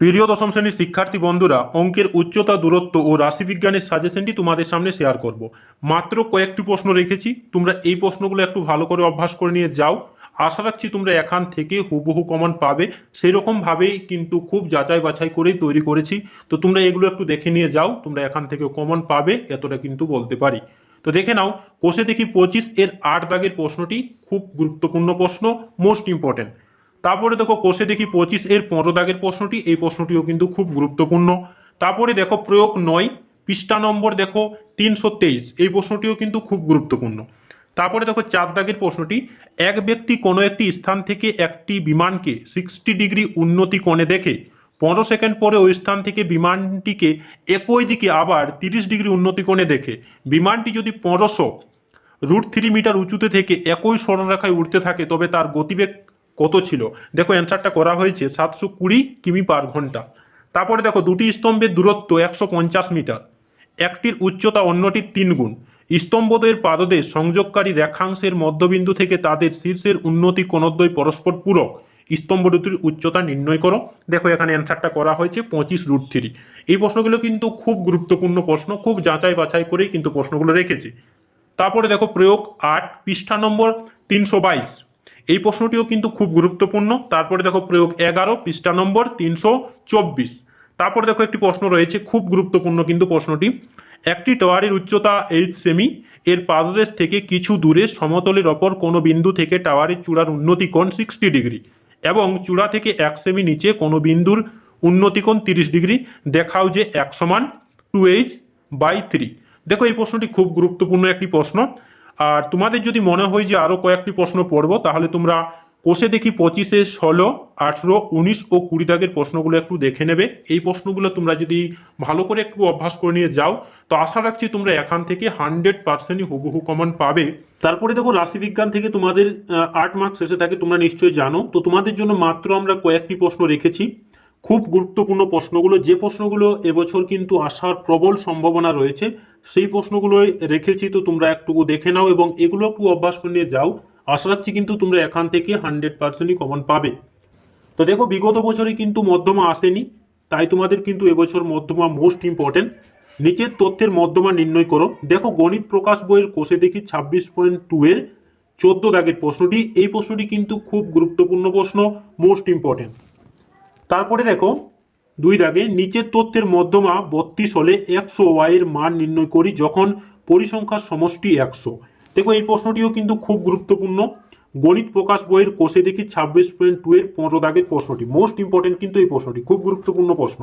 প্রিয় দশম শ্রেণির শিক্ষার্থী বন্ধুরা, অঙ্কের উচ্চতা, দূরত্ব ও রাশিবিজ্ঞানের সাজেশনটি তোমাদের সামনে শেয়ার করব। মাত্র কয়েকটি প্রশ্ন রেখেছি, তোমরা এই প্রশ্নগুলো একটু ভালো করে অভ্যাস করে নিয়ে যাও। আশা রাখছি তোমরা এখান থেকে হুবহু কমন পাবে। সেই রকমভাবেই কিন্তু খুব যাচাই বাছাই করেই তৈরি করেছি। তো তোমরা এগুলো একটু দেখে নিয়ে যাও, তোমরা এখান থেকে কমন পাবে, এতটা কিন্তু বলতে পারি। তো দেখে নাও, কোষে দেখি পঁচিশ এর আট দাগের প্রশ্নটি খুব গুরুত্বপূর্ণ প্রশ্ন মোস্ট ইম্পর্টেন্ট তারপরে দেখো কোষে দেখি পঁচিশ, এর পনেরো দাগের প্রশ্নটি, এই প্রশ্নটিও কিন্তু খুব গুরুত্বপূর্ণ। তারপরে দেখো প্রয়োগ নয়, পৃষ্ঠা নম্বর দেখো তিনশো তেইশ, এই প্রশ্নটিও কিন্তু খুব গুরুত্বপূর্ণ। তারপরে দেখো চার দাগের প্রশ্নটি, এক ব্যক্তি কোনো একটি স্থান থেকে একটি বিমানকে সিক্সটি ডিগ্রি উন্নতি কোণে দেখে, পনেরো সেকেন্ড পরে ওই স্থান থেকে বিমানটিকে একই দিকে আবার তিরিশ ডিগ্রি উন্নতি কোণে দেখে, বিমানটি যদি পনেরোশো রুট থ্রি মিটার উঁচুতে থেকে একই সরলরেখায় উঠতে থাকে, তবে তার গতিবেগ কত ছিল? দেখো অ্যান্সারটা করা হয়েছে সাতশো কুড়ি কিমি পার ঘণ্টা। তারপরে দেখো দুটি স্তম্ভের দূরত্ব একশো পঞ্চাশ মিটার। একটির উচ্চতা অন্যটির তিন গুণ। স্তম্ভদ্বয়ের পাদদেশ সংযোগকারী রেখাংশের মধ্যবিন্দু থেকে তাদের শীর্ষের উন্নতি কোণদ্বয় পরস্পর পূরক। স্তম্ভ দুটির উচ্চতা নির্ণয় করো। দেখো এখানে অ্যান্সারটা করা হয়েছে পঁচিশ রুট থ্রি এই প্রশ্নগুলো কিন্তু খুব গুরুত্বপূর্ণ প্রশ্ন, খুব যাচাই বাছাই করেই কিন্তু প্রশ্নগুলো রেখেছি। তারপরে দেখো প্রয়োগ আট, পৃষ্ঠা নম্বর তিনশো বাইশ। এই প্রশ্নটিও কিন্তু খুব গুরুত্বপূর্ণ। তারপরে দেখো প্রয়োগ এগারো, পৃষ্ঠা নম্বর তিনশো চব্বিশ। তারপরে দেখো একটি প্রশ্ন রয়েছে, খুব গুরুত্বপূর্ণ কিন্তু প্রশ্নটি। একটি টাওয়ারের উচ্চতা এইট সেমি এর পাদদেশ থেকে কিছু দূরে সমতলের অপর কোনো বিন্দু থেকে টাওয়ারের চূড়ার উন্নতি কোণ সিক্সটি ডিগ্রি এবং চূড়া থেকে এক সেমি নিচে কোনো বিন্দুর উন্নতি কোণ তিরিশ ডিগ্রি দেখাও যে এক সমান টু এইচ বাই থ্রি দেখো এই প্রশ্নটি খুব গুরুত্বপূর্ণ একটি প্রশ্ন। আর তোমাদের যদি মনে হয় যে আরও কয়েকটি প্রশ্ন পড়ব, তাহলে তোমরা কোষে দেখি পঁচিশে, ষোলো, আঠেরো, উনিশ ও কুড়ি দাগের প্রশ্নগুলো একটু দেখে নেবে। এই প্রশ্নগুলো তোমরা যদি ভালো করে একটু অভ্যাস করে নিয়ে যাও, তো আশা রাখছি তোমরা এখান থেকে হান্ড্রেড পার্সেন্টই হুবহু কমন পাবে। তারপরে দেখো রাশিবিজ্ঞান থেকে তোমাদের আট মার্কস শেষে থাকে, তোমরা নিশ্চয়ই জানো। তো তোমাদের জন্য মাত্র আমরা কয়েকটি প্রশ্ন রেখেছি। খুব গুরুত্বপূর্ণ প্রশ্নগুলো, যে প্রশ্নগুলো এবছর কিন্তু আসার প্রবল সম্ভাবনা রয়েছে, সেই প্রশ্নগুলোই রেখেছি তো তোমরা একটুকু দেখে নাও এবং এগুলো একটু অভ্যাস করে নিয়ে যাও। আশা রাখছি কিন্তু তোমরা এখান থেকে হান্ড্রেড পার্সেন্টই কমন পাবে। তো দেখো, বিগত বছরে কিন্তু মধ্যমা আসেনি, তাই তোমাদের কিন্তু এবছর মধ্যমা মোস্ট ইম্পর্টেন্ট নিচের তথ্যের মধ্যমা নির্ণয় করো। দেখো, গণিত প্রকাশ বইয়ের কোষে দেখি ছাব্বিশ পয়েন্ট টু এর চোদ্দ দাগের প্রশ্নটি। এই প্রশ্নটি কিন্তু খুব গুরুত্বপূর্ণ প্রশ্ন মোস্ট ইম্পর্টেন্ট তারপরে দেখো, দুই দাগে নিচের তথ্যের মধ্যমা বত্রিশ হলে একশো ওয়াইয়ের মান নির্ণয় করি যখন পরিসংখ্যার সমষ্টি একশো। দেখো, এই প্রশ্নটিও কিন্তু খুব গুরুত্বপূর্ণ। গণিত প্রকাশ বইয়ের কোষে দেখি ছাব্বিশ পয়েন্ট টু এর পনেরো দাগের প্রশ্নটি। মোস্ট ইম্পর্টেন্ট কিন্তু এই প্রশ্নটি, খুব গুরুত্বপূর্ণ প্রশ্ন।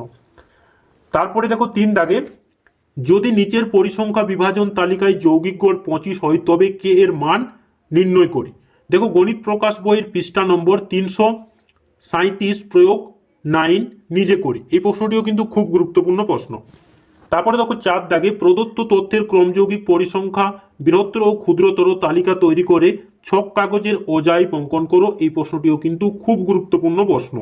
তারপরে দেখো, তিন দাগে যদি নিচের পরিসংখ্যা বিভাজন তালিকায় যৌগিক গড় পঁচিশ হয়, তবে কে এর মান নির্ণয় করি? দেখো, গণিত প্রকাশ বইয়ের পৃষ্ঠা নম্বর তিনশো সাঁইত্রিশ প্রয়োগ নাইন নিজে করি। এই প্রশ্নটিও কিন্তু খুব গুরুত্বপূর্ণ প্রশ্ন। তারপরে দেখো চার দাগে প্রদত্ত তথ্যের ক্রমযৌগিক পরিসংখ্যা, বৃহত্তর ও ক্ষুদ্রতর তালিকা তৈরি করে ছক কাগজের ওজাই অঙ্কন করো। এই প্রশ্নটিও কিন্তু খুব গুরুত্বপূর্ণ প্রশ্ন।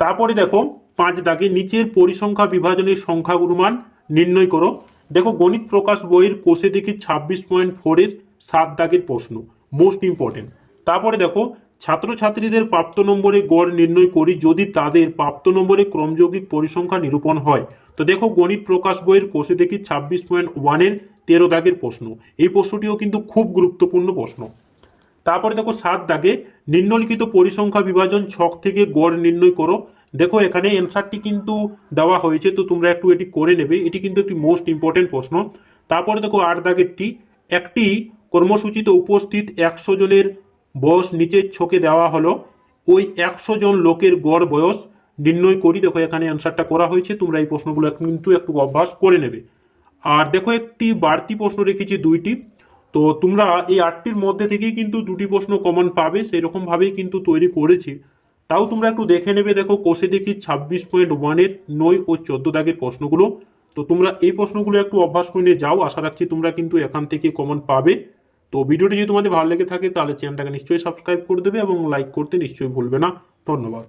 তারপরে দেখো পাঁচ দাগে নিচের পরিসংখ্যা বিভাজনের সংখ্যাগুলো মান নির্ণয় করো। দেখো গণিত প্রকাশ বইয়ের কোষে দেখি ছাব্বিশ পয়েন্ট ফোরের সাত দাগের প্রশ্ন মোস্ট ইম্পর্টেন্ট তারপরে দেখো ছাত্রছাত্রীদের প্রাপ্ত নম্বরে গড় নির্ণয় করি যদি তাদের প্রাপ্ত নম্বরে ক্রমযৌগিক পরিসংখ্যা নিরূপণ হয়। তো দেখো, গণিত প্রকাশ বইয়ের কোষে দেখি ছাব্বিশ পয়েন্ট ওয়ানের তেরো দাগের প্রশ্ন। এই প্রশ্নটিও কিন্তু খুব গুরুত্বপূর্ণ প্রশ্ন। তারপরে দেখো, সাত দাগে, নিম্নলিখিত পরিসংখ্যা বিভাজন ছক থেকে গড় নির্ণয় করো। দেখো, এখানে অ্যান্সারটি কিন্তু দেওয়া হয়েছে, তো তোমরা একটু এটি করে নেবে। এটি কিন্তু একটি মোস্ট ইম্পর্টেন্ট প্রশ্ন। তারপরে দেখো, আট দাগেরটি একটি কর্মসূচিতে উপস্থিত একশো জনের বয়স নিচের ছকে দেওয়া হলো। ওই একশো জন লোকের গড় বয়স নির্ণয় করি। দেখো, এখানে অ্যান্সারটা করা হয়েছে। তোমরা এই প্রশ্নগুলো কিন্তু একটু অভ্যাস করে নেবে। আর দেখো, একটি বাড়তি প্রশ্ন রেখেছি দুইটি। তো তোমরা এই আটটির মধ্যে থেকেই কিন্তু দুটি প্রশ্ন কমন পাবে। সেই রকমভাবেই কিন্তু তৈরি করেছি। তাও তোমরা একটু দেখে নেবে। দেখো, কোষে দেখি ছাব্বিশ পয়েন্ট ওয়ানের নয় ও চোদ্দ দাগের প্রশ্নগুলো। তো তোমরা এই প্রশ্নগুলো একটু অভ্যাস করে নিয়ে যাও। আশা রাখছি তোমরা কিন্তু এখান থেকে কমন পাবে। তো ভিডিওটি যদি তোমাদের ভালো লেগে থাকে তাহলে চ্যানেলটাকে নিশ্চয়ই সাবস্ক্রাইব করে দেবে এবং লাইক করতে নিশ্চয়ই ভুলবে না। ধন্যবাদ।